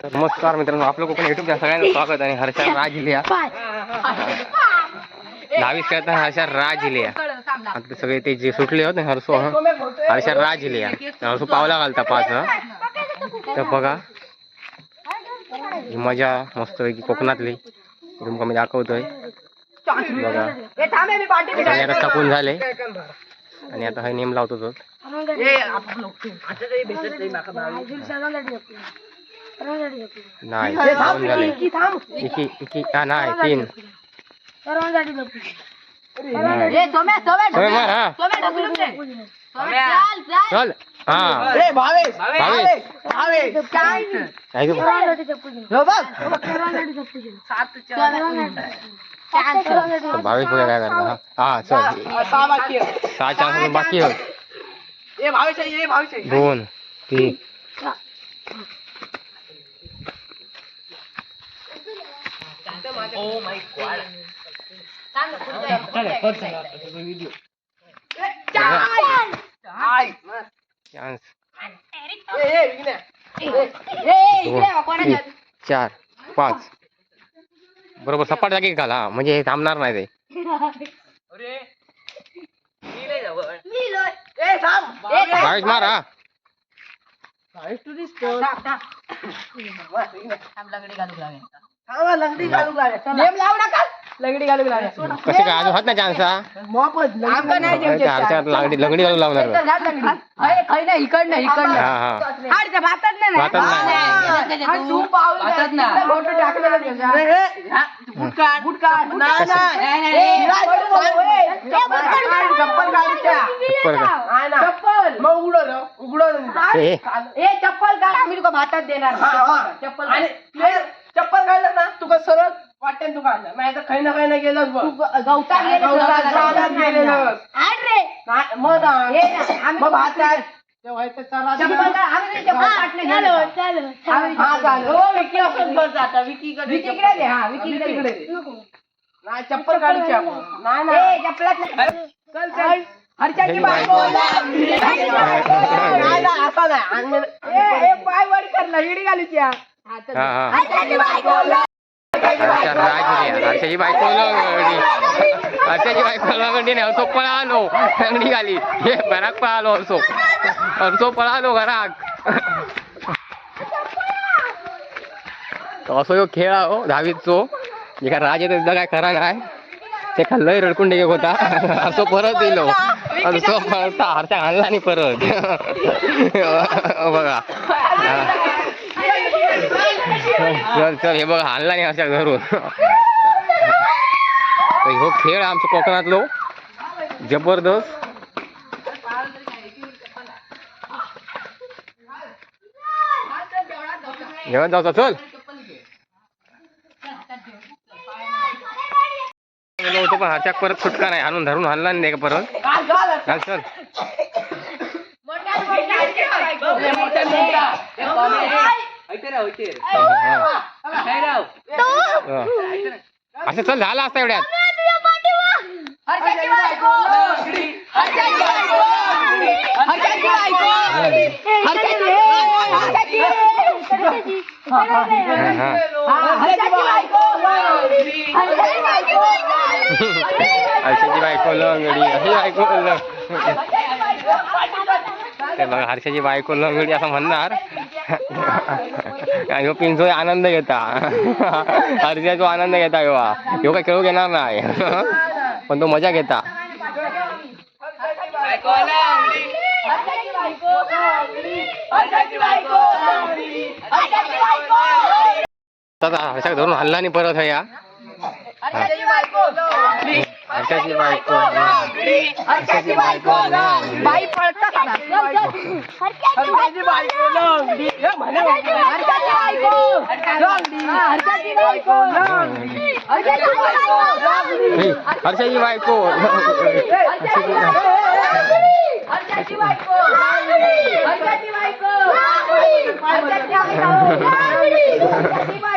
तर नमस्कार मित्रांनो आपलं कोकण युट्यूबच्या सगळ्यांना स्वागत आणि हर्षा राज लिया दहावीस करता हर्षा राज लिया आता सगळे ते जे सुटले होते हर्षो हर्षा राज लिया हर्षो पावला घालता पाच तर बघा ही मजा मस्त पैकी कोकणातली. तुमका मी दाखवतोय. बघा. रस्ता आता झाले. आणि आता हे नेम लावतो तो. नाही थकून झाले इकी इकी हा नाही तीन नाही. सोय मार हा चान्स दोन तीन चार पाच. बरोबर सपाट जागी घाल हा. म्हणजे हे थांबणार नाही ते. भावेश मार. हा लंगडी घालू लागले. कसे काय अजून होत ना चान्स हा? आमका नाही. जेवू शकत. हर्षात लागडी लंगडी घालून लावणार. तर जा लंगडी. अरे, खाई नाही इकडनं इकडनं. हा हा. भातात नाही भातात. हा, तू भातात. ना. मोठं टाकलेलं. हा? ना. चप्पल चप्पल काढ, चप्पल काढच्या. चप्पल का? हा ना. मग उघडो रे, उघडो रे. ए. ए चप्पल काढ. आम्ही तुका भातात देणार. हा, हा. चप्पल आणि चप्पल काढलं ना तुका सरळ वाटेन तू काढलं नाही तर काही ना काही ना गेलंच बघ गवतात गवतात, गवतात गेलेलं. रे. नाही, मग ना. हे ना, आम्ही मग भातात ते व्हायचं चला चप्पल आम्ही नाही चप्पल गेलो. हा, चप्पल चालेल. हो, विकी असंच बस आता. विकीकडे विकीकडे दे. हा विकीकडे विकीकडे दे. दे. नाही चप्पल काढूची आपण. नाही ना ए चपलात चल चल हर्षाची हे बायको नाही असा नाही. अंगण ए ए पाय वर कर लंगडी घालूची हा. हा. हा. हा हर्षाची बायको हर्षाची बायको लंगडी नाही असो पळालो. लंगडी घाली हे घराक पळालो असो असो पळालो घराक तो असो ह्यो खेळ हा हो दहावीचो जे काय राज येतो काय खरा नाही. ते खाल्लंय रडकून डेगे होता. असो परत येलो असो पळता हरच्या आणला आणि परत. बघा. चल चल हे बघ आणला नाही अशा घरून. हो खेळ आमच्या कोकणातलो. जबरदस्त. घेऊन जाऊ चल. गेलो होतो पण हर्षाक परत सुटका नाही. आणून धरून आणला नाही का परत? चाल चल. हा. असं चल झालं असतं एवढ्यात. हर्षाची बायको. हर्षाची लंगडी. अशी बायको लंग ते बघा हर्षाची बायको लंगडी असं म्हणणार. ह्यो पिंजोय आनंद घेता. हर्षाचो आनंद घेता ह्यो. ह्यो काय खेळू घेणार नाही. पण तो मजा घेता. धरून हल्ला नाही परत ह्या. हर्षाची बायको बायको हर्षाची बायको बाई पळतात आता. चल, चल. हर्षाची बायको लंगडी. हर्षाची बायको लंगडी. हा, हर्षाची बायको लंगडी. हर्षाची बायको. हे, हर्षाची बायको हर्षाची बायको हर्षाची बायको हर्षाची बायको